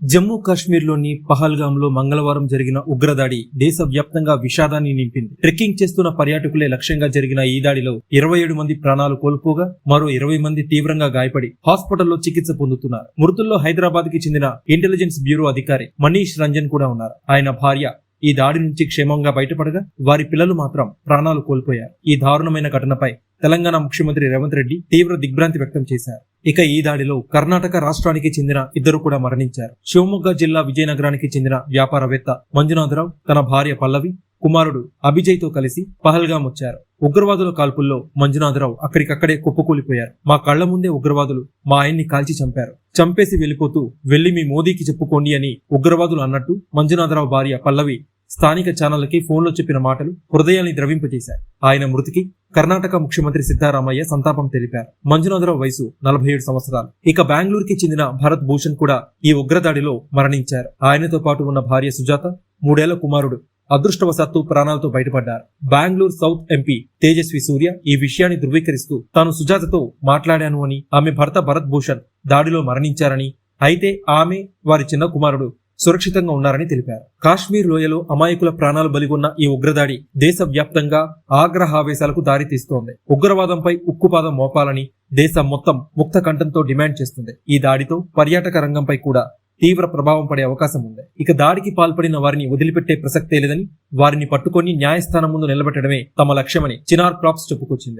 జమ్మూ కాశ్మీర్లోని పహల్గాంలో మంగళవారం జరిగిన ఉగ్రదాడి దేశవ్యాప్తంగా విషాదాన్ని నింపింది. ట్రెక్కింగ్ చేస్తున్న పర్యాటకులే లక్ష్యంగా జరిగిన ఈ దాడిలో ఇరవై ఏడు మంది ప్రాణాలు కోల్పోగా మరో ఇరవై మంది తీవ్రంగా గాయపడి హాస్పిటల్లో చికిత్స పొందుతున్నారు. మృతుల్లో హైదరాబాద్కి చెందిన ఇంటెలిజెన్స్ బ్యూరో అధికారి మనీష్ రంజన్ కూడా ఉన్నారు. ఆయన భార్య ఈ దాడి నుంచి క్షేమంగా బయటపడగా వారి పిల్లలు మాత్రం ప్రాణాలు కోల్పోయారు. ఈ దారుణమైన ఘటనపై తెలంగాణ ముఖ్యమంత్రి రేవంత్ రెడ్డి తీవ్ర దిగ్భ్రాంతి వ్యక్తం చేశారు. ఇక ఈ దాడిలో కర్ణాటక రాష్ట్రానికి చెందిన ఇద్దరు కూడా మరణించారు. శివమొగ్గ జిల్లా విజయనగరానికి చెందిన వ్యాపారవేత్త మంజునాథరావు తన భార్య పల్లవి కుమారుడు అభిజయ్తో కలిసి పహల్గాం వచ్చారు. ఉగ్రవాదుల కాల్పుల్లో మంజునాథరావు అక్కడికక్కడే కుప్పకూలిపోయారు. మా కళ్ళ ముందే ఉగ్రవాదులు మా ఆయన్ని కాల్చి చంపారు. చంపేసి వెళ్ళిపోతూ వెళ్ళి మీ మోదీకి చెప్పుకోండి అని ఉగ్రవాదులు అన్నట్టు మంజునాథరావు భార్య పల్లవి స్థానిక ఛానళ్ళకి ఫోన్లో చెప్పిన మాటలు హృదయాన్ని ద్రవింపజేశాయి. ఆయన మృతికి కర్ణాటక ముఖ్యమంత్రి సిద్ధారామయ్య సంతాపం తెలిపారు. మంజునాథరావు వయసు నలభై ఏడు సంవత్సరాలు. ఇక బెంగళూరుకి చెందిన భరత్ భూషణ్ కూడా ఈ ఉగ్రదాడిలో మరణించారు. ఆయనతో పాటు ఉన్న భార్య సుజాత మూడేళ్ళ కుమారుడు అదృష్టవశాత్తు ప్రాణాలతో బయటపడ్డారు. బెంగళూరు సౌత్ ఎంపీ తేజస్వి సూర్య ఈ విషయాన్ని ధృవీకరిస్తూ తాను సుజాతతో మాట్లాడాను అని ఆమె భర్త భరత్ భూషణ్ దాడిలో మరణించారని అయితే ఆమె వారి చిన్న కుమారుడు సురక్షితంగా ఉన్నారని తెలిపారు. కాశ్మీర్ లోయలో అమాయకుల ప్రాణాలు బలిగొన్న ఈ ఉగ్రదాడి దేశవ్యాప్తంగా ఆగ్రహావేశాలకు దారితీస్తోంది. ఉగ్రవాదంపై ఉక్కుపాదం మోపాలని దేశం మొత్తం ముక్త కంఠంతో డిమాండ్ చేస్తుంది. ఈ దాడితో పర్యాటక రంగంపై కూడా తీవ్ర ప్రభావం పడే అవకాశం ఉంది. ఇక దాడికి పాల్పడిన వారిని వదిలిపెట్టే ప్రసక్తే లేదని వారిని పట్టుకొని న్యాయస్థానం ముందు నిలబెట్టడమే తమ లక్ష్యమని చినార్ క్రాప్స్ చెప్పుకొచ్చింది.